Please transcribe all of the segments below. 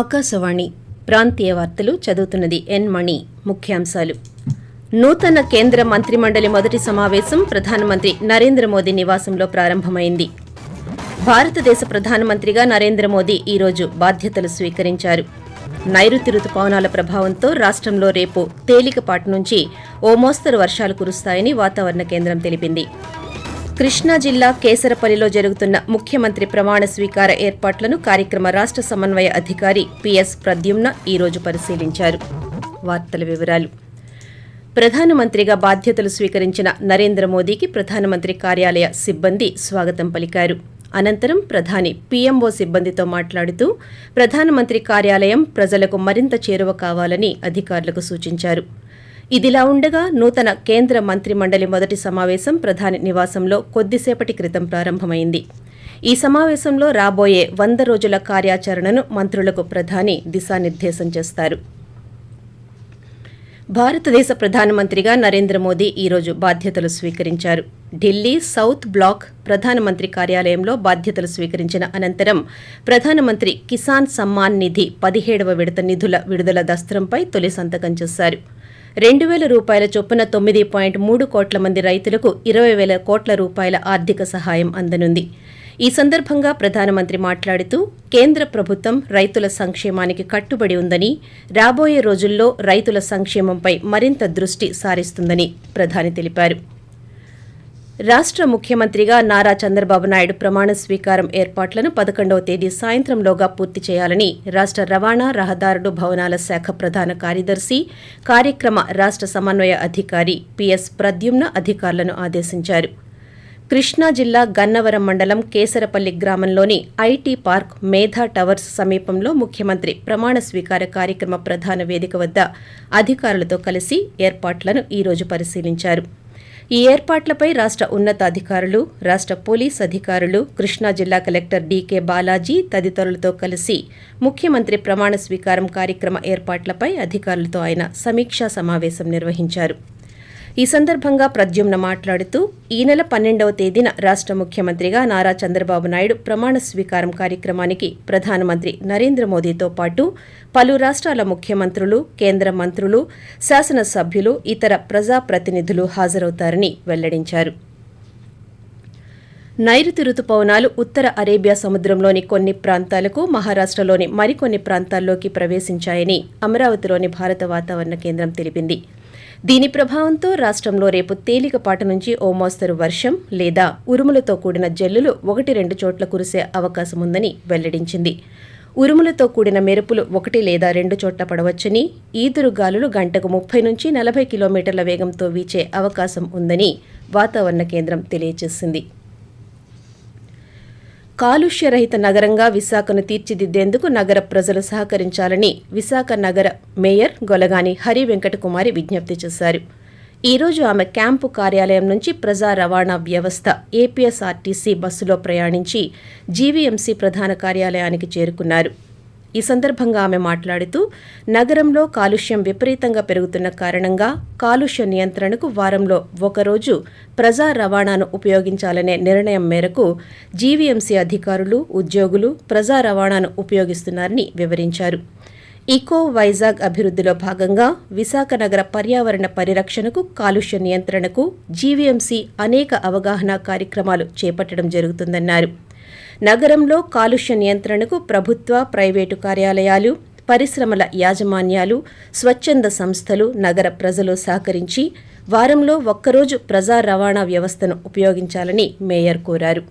ఆకాశవాణి ప్రాంతీయ వార్తలు చదువుతున్నది ఎన్ మణి. ముఖ్యాంశాలు. నూతన కేంద్ర మంత్రిమండలి మొదటి సమావేశం ప్రధానమంత్రి నరేంద్ర మోదీ నివాసంలో ప్రారంభమైంది. భారతదేశ ప్రధానమంత్రిగా నరేంద్ర మోదీ ఈరోజు బాధ్యతలు స్వీకరించారు. నైరుతి రుతుపవనాల ప్రభావంతో రాష్ట్రంలో రేపు తేలికపాటి నుంచి ఓ మోస్తరు వర్షాలు కురుస్తాయని వాతావరణ కేంద్రం తెలిపింది. కృష్ణా జిల్లా కేసరపల్లిలో జరుగుతున్న ముఖ్యమంత్రి ప్రమాణ స్వీకార ఏర్పాట్లను కార్యక్రమ రాష్ట్ర సమన్వయ అధికారి పిఎస్ ప్రద్యుమ్న ఈరోజు పరిశీలించారు. వార్తల వివరాలు. ప్రధానమంత్రిగా బాధ్యతలు స్వీకరించిన నరేంద్ర మోదీకి ప్రధానమంత్రి కార్యాలయ సిబ్బంది స్వాగతం పలికారు. అనంతరం ప్రధాని పీఎంఓ సిబ్బందితో మాట్లాడుతూ ప్రధానమంత్రి కార్యాలయం ప్రజలకు మరింత చేరువ కావాలని అధికారులకు సూచించారు. ఇదిలా ఉండగా నూతన కేంద్ర మంత్రి మండలి మొదటి సమావేశం ప్రధాని నివాసంలో కొద్దిసేపటి క్రితం ప్రారంభమైంది. ఈ సమావేశంలో రాబోయే వంద రోజుల కార్యాచరణను మంత్రులకు ప్రధాని దిశానిర్దేశం చేస్తారు. భారతదేశ ప్రధానమంత్రిగా నరేంద్ర మోదీ ఈరోజు బాధ్యతలు స్వీకరించారు. ఢిల్లీ సౌత్ బ్లాక్ ప్రధానమంత్రి కార్యాలయంలో బాధ్యతలు స్వీకరించిన అనంతరం ప్రధానమంత్రి కిసాన్ సమ్మాన్ నిధి పదిహేడవ విడత నిధుల విడుదల దస్త్రంపై తొలి సంతకం చేశారు. రెండు వేల రూపాయల చొప్పున తొమ్మిది పాయింట్ మూడు కోట్ల మంది రైతులకు ఇరవై వేల కోట్ల రూపాయల ఆర్థిక సహాయం అందనుంది. ఈ సందర్భంగా ప్రధానమంత్రి మాట్లాడుతూ కేంద్ర ప్రభుత్వం రైతుల సంక్షేమానికి కట్టుబడి ఉందని రాబోయే రోజుల్లో రైతుల సంక్షేమంపై మరింత దృష్టి సారిస్తుందని ప్రధాని తెలిపారు. రాష్ట్ర ముఖ్యమంత్రిగా నారా చంద్రబాబు నాయుడు ప్రమాణ స్వీకారం ఏర్పాట్లను పదకొండవ తేదీ సాయంత్రంలోగా పూర్తి చేయాలని రాష్ట్ర రవాణా రహదారులు భవనాల శాఖ ప్రధాన కార్యదర్శి కార్యక్రమ రాష్ట్ర సమన్వయ అధికారి పిఎస్ ప్రద్యుమ్న అధికారులను ఆదేశించారు. కృష్ణా జిల్లా గన్నవరం మండలం కేసరపల్లి గ్రామంలోని ఐటీ పార్క్ మేధా టవర్స్ సమీపంలో ముఖ్యమంత్రి ప్రమాణ స్వీకార కార్యక్రమ ప్రధాన వేదిక వద్ద అధికారులతో కలిసి ఏర్పాట్లను ఈరోజు పరిశీలించారు. ఈ ఏర్పాట్లపై రాష్ట్ర ఉన్నతాధికారులు రాష్ట్ర పోలీస్ అధికారులు కృష్ణా జిల్లా కలెక్టర్ డీకే బాలాజీ తదితరులతో కలిసి ముఖ్యమంత్రి ప్రమాణ స్వీకారం కార్యక్రమ ఏర్పాట్లపై అధికారులతో ఆయన సమీక్షా సమావేశం నిర్వహించారు. ఈ సందర్భంగా ప్రద్యుమ్న మాట్లాడుతూ ఈ నెల పన్నెండవ తేదీన రాష్ట్ర ముఖ్యమంత్రిగా నారా చంద్రబాబు నాయుడు ప్రమాణ స్వీకారం కార్యక్రమానికి ప్రధానమంత్రి నరేంద్ర మోదీతో పాటు పలు రాష్ట్రాల ముఖ్యమంత్రులు కేంద్ర మంత్రులు శాసనసభ్యులు ఇతర ప్రజాప్రతినిధులు హాజరవుతారని వెల్లడించారు. నైరుతి రుతుపవనాలు ఉత్తర అరేబియా సముద్రంలోని కొన్ని ప్రాంతాలకు మహారాష్టలోని మరికొన్ని ప్రాంతాల్లోకి ప్రవేశించాయని అమరావతిలోని భారత వాతావరణ కేంద్రం తెలిపింది. దీని ప్రభావంతో రాష్ట్రంలో రేపు తేలికపాటి నుంచి ఓ మోస్తరు వర్షం లేదా ఉరుములతో కూడిన జల్లులు ఒకటి రెండు చోట్ల కురిసే అవకాశం ఉందని వెల్లడించింది. ఉరుములతో కూడిన మెరుపులు ఒకటి లేదా రెండు చోట్ల పడవచ్చని ఈదురు గాలులు గంటకు ముప్పై నుంచి నలభై కిలోమీటర్ల వేగంతో వీచే అవకాశం ఉందని వాతావరణ కేంద్రం తెలియజేసింది కాలుష్యరహిత నగరంగా విశాఖను తీర్చిదిద్దేందుకు నగర ప్రజలు సహకరించాలని విశాఖ నగర మేయర్ గొలగాని హరి వెంకటకుమారి విజ్ఞప్తి చేశారు. ఈ రోజు ఆమె క్యాంపు కార్యాలయం నుంచి ప్రజా రవాణా వ్యవస్థ ఏపీఎస్ఆర్టీసీ బస్సులో ప్రయాణించి జీవీఎంసీ ప్రధాన కార్యాలయానికి చేరుకున్నారు. ఈ సందర్భంగా ఆమె మాట్లాడుతూ నగరంలో కాలుష్యం విపరీతంగా పెరుగుతున్న కారణంగా కాలుష్య నియంత్రణకు వారంలో ఒకరోజు ప్రజా రవాణాను ఉపయోగించాలనే నిర్ణయం మేరకు జీవీఎంసీ అధికారులు ఉద్యోగులు ప్రజా రవాణాను ఉపయోగిస్తున్నారని వివరించారు. ఈకో వైజాగ్ అభివృద్ధిలో భాగంగా విశాఖ నగర పర్యావరణ పరిరక్షణకు కాలుష్య నియంత్రణకు జీవీఎంసీ అనేక అవగాహన కార్యక్రమాలు చేపట్టడం జరుగుతుందన్నారు. నగరంలో కాలుష్య నియంత్రణకు ప్రభుత్వ ప్రైవేటు కార్యాలయాలు పరిశ్రమల యాజమాన్యాలు స్వచ్ఛంద సంస్థలు నగర ప్రజలు సహకరించి వారంలో ఒక్కరోజు ప్రజా రవాణా వ్యవస్థను ఉపయోగించాలని మేయర్ కోరారు.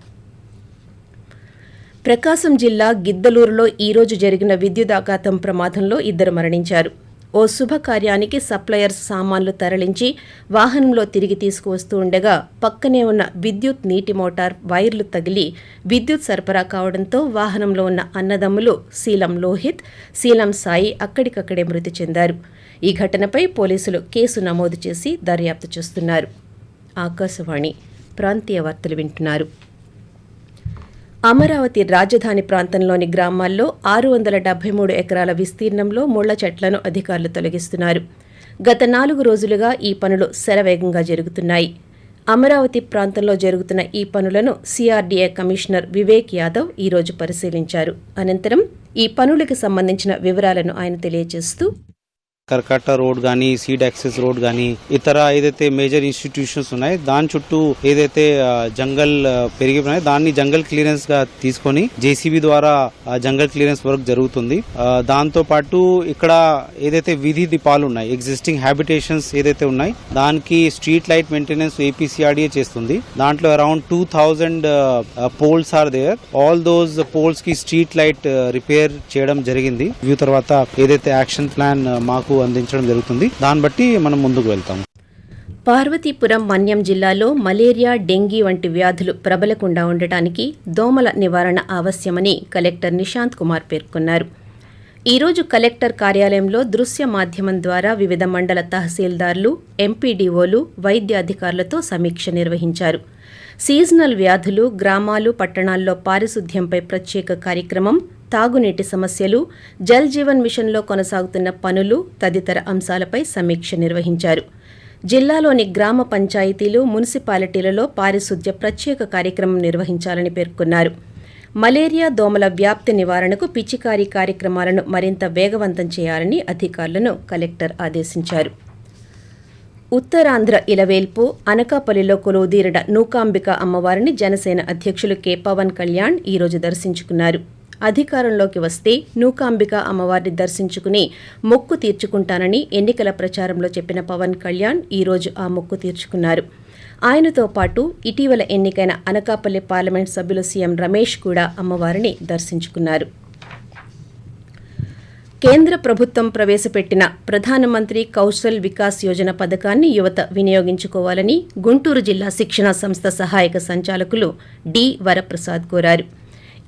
ప్రకాశం జిల్లా గిద్దలూరులో ఈరోజు జరిగిన విద్యుదాఘాతం ప్రమాదంలో ఇద్దరు మరణించారు. ఓ శుభకార్యానికి సప్లయర్స్ సామాన్లు తరలించి వాహనంలో తిరిగి తీసుకువస్తూ ఉండగా పక్కనే ఉన్న విద్యుత్ నీటి మోటార్ వైర్లు తగిలి విద్యుత్ సరఫరా కావడంతో వాహనంలో ఉన్న అన్నదమ్ములు శీలం లోహిత్ శీలం సాయి అక్కడికక్కడే మృతి చెందారు. ఈ ఘటనపై పోలీసులు కేసు నమోదు చేసి దర్యాప్తు చేస్తున్నారు. ఆకాశవాణి ప్రాంతీయ వార్తలు వింటున్నారు. అమరావతి రాజధాని ప్రాంతంలోని గ్రామాల్లో ఆరు వందల డెబ్బై మూడు ఎకరాల విస్తీర్ణంలో ముళ్ళ చెట్లను అధికారులు తొలగిస్తున్నారు. గత నాలుగు రోజులుగా ఈ పనులు శరవేగంగా జరుగుతున్నాయి. అమరావతి ప్రాంతంలో జరుగుతున్న ఈ పనులను సిఆర్డీఏ కమిషనర్ వివేక్ యాదవ్ ఈరోజు పరిశీలించారు. అనంతరం ఈ పనులకు సంబంధించిన వివరాలను ఆయన తెలియజేస్తూ కర్కట్ట రోడ్ కానీ సీడ్ యాక్సెస్ రోడ్ కానీ ఇతర ఏదైతే మేజర్ ఇన్స్టిట్యూషన్స్ ఉన్నాయి దాని చుట్టూ ఏదైతే జంగల్ ఆ, పెరిగి ఉన్నాయి దాన్ని జంగల్ క్లియరెన్స్గా తీసుకొని జేసీబీ ద్వారా జంగల్ క్లియరెన్స్ వర్క్ జరుగుతుంది. దాంతో పాటు ఇక్కడ ఏదైతే విధి దీపాలు ఉన్నాయి ఎగ్జిస్టింగ్ హ్యాబిటేషన్స్ ఏదైతే ఉన్నాయి దానికి స్ట్రీట్ లైట్ మెయింటెనెన్స్ ఏపీసీఆర్డీఏ చేస్తుంది. దాంట్లో around two thousand poles are there all those పోల్స్కి street light repair చేయడం జరిగింది. వ్యూ తర్వాత ఏదైతే యాక్షన్ ప్లాన్ మాకు అందించడం జరుగుతుంది. దాన్ని బట్టి మనం ముందుకు వెళ్తాం పార్వతీపురం మన్యం జిల్లాలో మలేరియా డెంగీ వంటి వ్యాధులు ప్రబలకుండా ఉండటానికి దోమల నివారణ ఆవశ్యమని కలెక్టర్ నిశాంత్ కుమార్ పేర్కొన్నారు. ఈరోజు కలెక్టర్ కార్యాలయంలో దృశ్య మాధ్యమం ద్వారా వివిధ మండల తహసీల్దార్లు ఎంపీడీఓలు వైద్య అధికారులతో సమీక్ష నిర్వహించారు. సీజనల్ వ్యాధులు గ్రామాలు పట్టణాల్లో పారిశుద్ధ్యంపై ప్రత్యేక కార్యక్రమం తాగునీటి సమస్యలు జల్ జీవన్ మిషన్లో కొనసాగుతున్న పనులు తదితర అంశాలపై సమీక్ష నిర్వహించారు. జిల్లాలోని గ్రామ పంచాయతీలు మున్సిపాలిటీలలో పారిశుద్ధ్య ప్రత్యేక కార్యక్రమం నిర్వహించాలని పేర్కొన్నారు. మలేరియా దోమల వ్యాప్తి నివారణకు పిచికారీ కార్యక్రమాలను మరింత వేగవంతం చేయాలని అధికారులను కలెక్టర్ ఆదేశించారు. ఉత్తరాంధ్ర ఇలవేల్పు అనకాపల్లిలో కొలువుదీరిన నూకాంబిక అమ్మవారిని జనసేన అధ్యక్షులు కె. పవన్ కళ్యాణ్ ఈరోజు దర్శించుకున్నారు. అధికారంలోకి వస్తే నూకాంబిక అమ్మవారిని దర్శించుకుని మొక్కు తీర్చుకుంటానని ఎన్నికల ప్రచారంలో చెప్పిన పవన్ కళ్యాణ్ ఈరోజు ఆ మొక్కు తీర్చుకున్నారు. ఆయనతో పాటు ఇటీవల ఎన్నికైన అనకాపల్లి పార్లమెంట్ సభ్యులు సీఎం రమేష్ కూడా అమ్మవారిని దర్శించుకున్నారు. కేంద్ర ప్రభుత్వం ప్రవేశపెట్టిన ప్రధానమంత్రి కౌశల్ వికాస్ యోజన పథకాన్ని యువత వినియోగించుకోవాలని గుంటూరు జిల్లా శిక్షణ సంస్థ సహాయక సంచాలకులు డి వరప్రసాద్ కోరారు.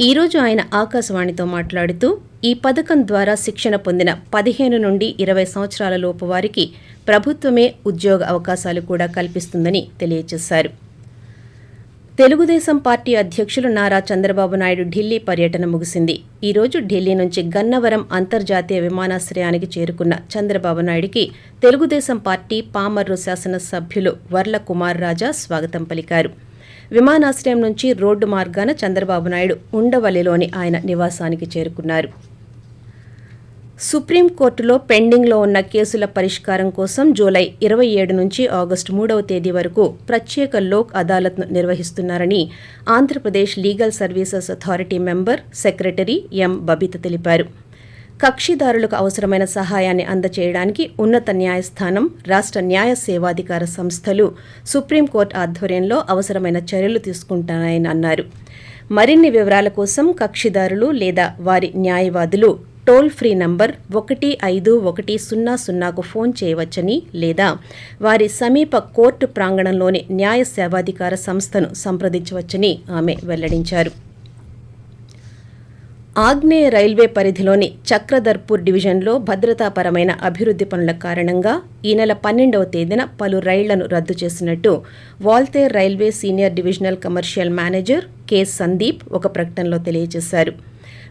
ఈ రోజు ఆయన ఆకాశవాణితో మాట్లాడుతూ ఈ పథకం ద్వారా శిక్షణ పొందిన పదిహేను నుండి ఇరవై సంవత్సరాల లోపు వారికి ప్రభుత్వమే ఉద్యోగ అవకాశాలు కూడా కల్పిస్తుందని తెలియజేశారు. తెలుగుదేశం పార్టీ అధ్యక్షులు నారా చంద్రబాబు నాయుడు ఢిల్లీ పర్యటన ముగిసింది. ఈ రోజు ఢిల్లీ నుంచి గన్నవరం అంతర్జాతీయ విమానాశ్రయానికి చేరుకున్న చంద్రబాబు నాయుడికి తెలుగుదేశం పార్టీ పామర్రు శాసనసభ్యులు వర్ల కుమార్ రాజా స్వాగతం పలికారు. విమానాశ్రయం నుంచి రోడ్డు మార్గాన చంద్రబాబు నాయుడు ఉండవల్లిలోని ఆయన నివాసానికి చేరుకున్నారు. సుప్రీంకోర్టులో పెండింగ్లో ఉన్న కేసుల పరిష్కారం కోసం జూలై ఇరవై ఏడు నుంచి ఆగస్టు మూడవ తేదీ వరకు ప్రత్యేక లోక్ అదాలత్ను నిర్వహిస్తున్నారని Andhra Pradesh legal services authority member secretary M. Babita తెలిపారు. కక్షిదారులకు అవసరమైన సహాయాన్ని అందచేయడానికి ఉన్నత న్యాయస్థానం రాష్ట్ర న్యాయ సేవాధికార సంస్థలు సుప్రీంకోర్టు ఆధ్వర్యంలో అవసరమైన చర్యలు తీసుకుంటాయని అన్నారు. మరిన్ని వివరాల కోసం కక్షిదారులు లేదా వారి న్యాయవాదులు టోల్ ఫ్రీ నంబర్ ఒకటి ఐదు ఒకటి సున్నా సున్నాకు ఫోన్ చేయవచ్చని లేదా వారి సమీప కోర్టు ప్రాంగణంలోని న్యాయ సేవాధికార సంస్థను సంప్రదించవచ్చని ఆమె వెల్లడించారు. ఆగ్నేయ రైల్వే పరిధిలోని చక్రధర్పూర్ డివిజన్లో భద్రతాపరమైన అభివృద్ధి పనుల కారణంగా ఈ నెల పన్నెండవ తేదీన పలు రైళ్ళను రద్దు చేసినట్టు Waltair railway senior divisional commercial manager K Sandeep ఒక ప్రకటనలో తెలియజేశారు.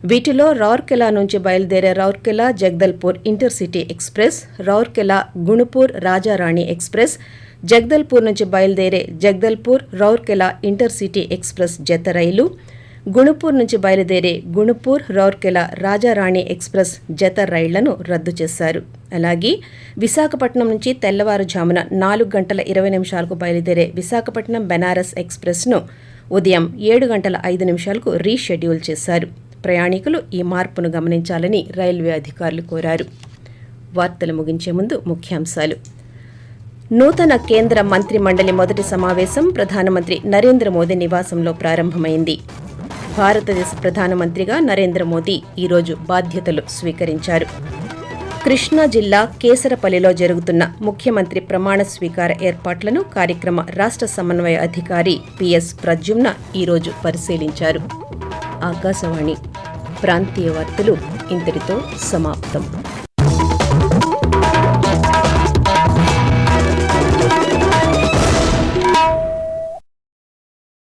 వీటిలో రౌర్కెలా నుంచి బయలుదేరే Rourkela Jagdalpur intercity express Rourkela Gunupur Rajarani express Jagdalpur నుంచి బయలుదేరే జగదల్పూర్ రౌర్కెలా ఇంటర్సిటీ ఎక్స్ప్రెస్ జత రైలు గుణుపూర్ నుంచి బయలుదేరే గుణుపూర్ రౌర్కెలా రాజారాణి ఎక్స్ప్రెస్ జత రైళ్ళను రద్దు చేశారు. అలాగే విశాఖపట్నం నుంచి తెల్లవారుజామున నాలుగు గంటల ఇరవై నిమిషాలకు బయలుదేరే విశాఖపట్నం బెనారస్ ఎక్స్ప్రెస్ను ఉదయం ఏడు గంటల ఐదు నిమిషాలకు రీషెడ్యూల్ చేశారు. ప్రయాణికులు ఈ మార్పును గమనించాలని రైల్వే అధికారులు కోరారు. వార్తలు ముగించే ముందు ముఖ్యాంశాలు. నూతన కేంద్ర మంత్రి మండలి మొదటి సమావేశం ప్రధానమంత్రి నరేంద్ర మోదీ నివాసంలో ప్రారంభమైంది. భారతదేశ ప్రధానమంత్రిగా నరేంద్ర మోదీ ఈరోజు బాధ్యతలు స్వీకరించారు. కృష్ణా జిల్లా కేసరపల్లిలో జరుగుతున్న ముఖ్యమంత్రి ప్రమాణ స్వీకార ఏర్పాట్లను కార్యక్రమ రాష్ట్ర సమన్వయ అధికారి పిఎస్ ప్రద్యుమ్న ఈరోజు పరిశీలించారు. ఆకాశవాణి ప్రాంతీయ వార్తలు ఇంతటితో సమాప్తం.